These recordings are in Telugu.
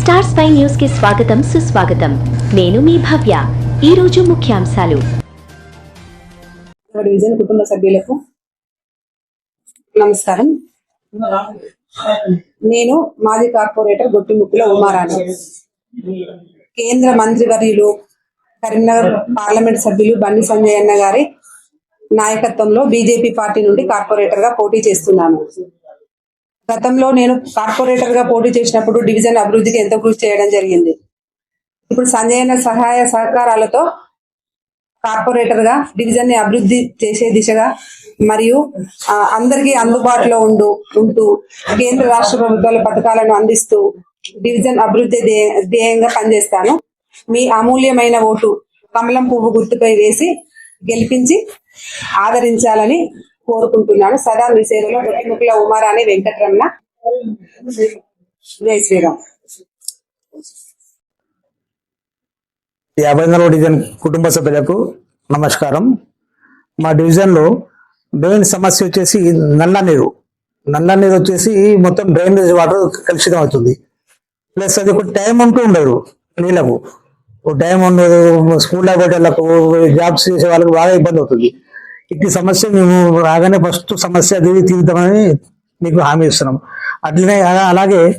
స్టార్ స్పై న్యూస్కి స్వాగతం సుస్వాగతం. నేను మీ భవ్య. ఈ రోజు ముఖ్యాంశాలు. డివిజన్ కుటుంబ సభ్యులకు నమస్కారం. నేను మాజీ కార్పొరేటర్ గొట్టిముక్కుల ఉమారాణి. కేంద్ర మంత్రివర్యులు కరీంనగర్ పార్లమెంట్ సభ్యులు బండి సంజయ్ అన్న గారి నాయకత్వంలో బీజేపీ పార్టీ నుండి కార్పొరేటర్గా పోటీ చేస్తున్నాను. గతంలో నేను కార్పొరేటర్గా పోటీ చేసినప్పుడు డివిజన్ అభివృద్ధికి ఎంతో కృషి చేయడం జరిగింది? ఇప్పుడు సంజయన సహాయ సహకారాలతో కార్పొరేటర్గా డివిజన్ని అభివృద్ధి చేసే దిశగా మరియు అందరికీ అందుబాటులో ఉండు ఉంటూ కేంద్ర రాష్ట్ర ప్రభుత్వాల పథకాలను అందిస్తూ డివిజన్ అభివృద్ధి ధ్యేయంగా పనిచేస్తాను. మీ అమూల్యమైన ఓటు కమలం పువ్వు గుర్తుపై వేసి గెలిపించి ఆదరించాలని కోరుకుంటున్నాను. సదా మీ సేవలో గొట్టిముక్కుల ఉమారాణి వెంకటరమణ. జై శ్రీరామ్. యాభై నాలుగు డివిజన్ కుటుంబ సభ్యులకు నమస్కారం. మా డివిజన్లో మెయిన్ సమస్య వచ్చేసి నల్ల నీరు. నల్ల నీరు వచ్చేసి మొత్తం డ్రైనేజ్ వాటర్ కలుషితం అవుతుంది. ప్లస్ అది ఒక టైం ఉంటూ ఉండదు నీళ్ళకు. ఒక టైం ఉండదు స్కూల్ వాళ్ళకు జాబ్స్ చేసే వాళ్ళకి బాగా ఇబ్బంది అవుతుంది. ఇట్టి సమస్య మేము రాగానే ఫస్ట్ సమస్య అది తీరుతామని మీకు హామీ ఇస్తున్నాం. అట్లనే అలా- అలాగే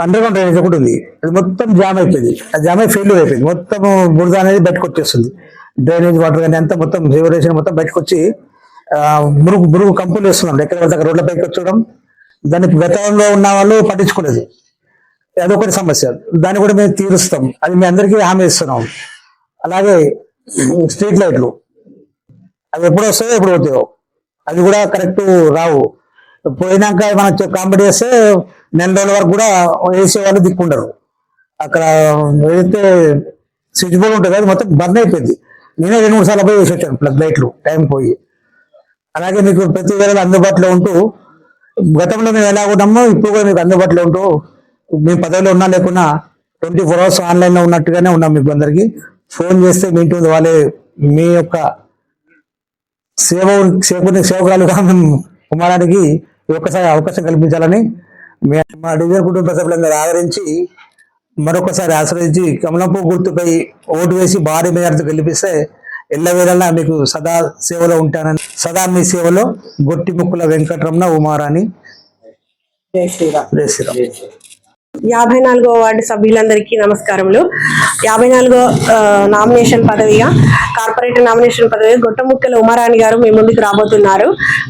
అండర్ గ్రౌండ్ డ్రైనేజ్ ఒకటి ఉంది. అది మొత్తం జామ్ అయిపోయింది. ఆ జామ్ అయి ఫెయిల్యూర్ అయిపోయింది. మొత్తం బురద అనేది బయటకు వచ్చేస్తుంది. డ్రైనేజ్ వాటర్ కానీ అంతా మొత్తం రివరేషన్ మొత్తం బయటకు వచ్చి మురుగు మురుగు కంపులు వేస్తున్నాం. ఎక్కడ పడితే రోడ్ల పైకి వచ్చడం దానికి గతంలో ఉన్న వాళ్ళు పట్టించుకోలేదు. అదొకటి సమస్య. దాన్ని కూడా మేము తీరుస్తాం. అది మీ అందరికీ హామీ ఇస్తున్నాం. అలాగే స్ట్రీట్ లైట్లు. అవి ఎప్పుడు వస్తాయో ఎప్పుడు పోతాయో అవి కూడా కరెక్ట్ రావు. పోయినాక మనం కాంపిటీ చేస్తే నెల రోజుల వరకు కూడా వేసే వాళ్ళు దిక్కుండరు అక్కడ ఏదైతే స్విచ్ బోర్డ్ ఉంటుంది అది మొత్తం బంద్ అయిపోయింది. నేనే రెండు మూడు సార్లు పోయి వేసి వచ్చాను ప్లగ్ లైట్లు టైం పోయి. అలాగే మీకు ప్రతి వేళ అందుబాటులో ఉంటూ గతంలో మేము ఎలా ఉన్నామో ఇప్పుడు కూడా మీకు అందుబాటులో ఉంటూ మీ పదవిలో ఉన్నా లేకున్నా ట్వంటీ ఫోర్ అవర్స్ ఆన్లైన్లో ఉన్నట్టుగానే ఉన్నాం మీకు అందరికీ. ఫోన్ చేస్తే మీ ఇంటి వాళ్ళే మీ యొక్క సేవ సేవ సేవకురాలుగా మేము కుమారానికి ఒక్కసారి అవకాశం కల్పించాలని మే- మా డివిజన్ కుటుంబ సభ్యులందరూ ఆదరించి మరొకసారి ఆశ్రయించి కమలంపు గుర్తుపై ఓటు వేసి భారీ మేరతో గెలిపిస్తే ఎల్లవేళలా మీకు సదా సేవలో ఉంటానని సదా మీ సేవలో గొట్టి ముక్కుల వెంకటరమణ ఉమారాణి. జై శ్రీరామ్. జై శ్రీరామ్. యాభై నాలుగో వార్డు సభ్యులందరికీ నమస్కారములు. యాభై నాలుగో నామినేషన్ పదవిగా కార్పొరేటర్ నామినేషన్ పదవిగా గొట్టముక్కల ఉమారాణి గారు మీ ముందుకు రాబోతున్నారు.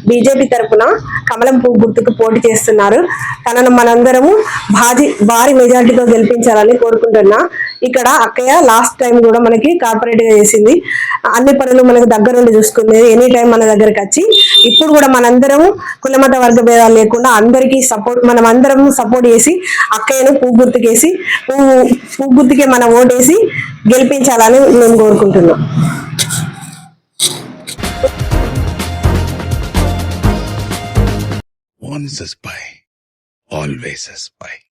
బీజేపీ తరపున కమలం పువ్వు గుర్తుకు పోటీ చేస్తున్నారు. తనను మనందరము భారీ భారీ మెజార్టీతో గెలిపించాలని కోరుకుంటున్నా. ఇక్కడ అక్కయ్య లాస్ట్ టైం కూడా మనకి కార్పొరేట్గా చేసింది. అన్ని పనులు మనకు దగ్గరుండి చూసుకునేది ఎనీ టైం మన దగ్గరకు వచ్చి ఇప్పుడు కూడా మనందరం కులమత వర్గ భేదాలు లేకుండా అందరికీ సపోర్ట్ మనం అందరం సపోర్ట్ చేసి అక్కయ్యను పువ్వు గుర్తుకేసి పువ్వు పువ్వు గుర్తుకే మనం ఓటేసి గెలిపించాలని మేము కోరుకుంటున్నాం. Once a spy, always a spy.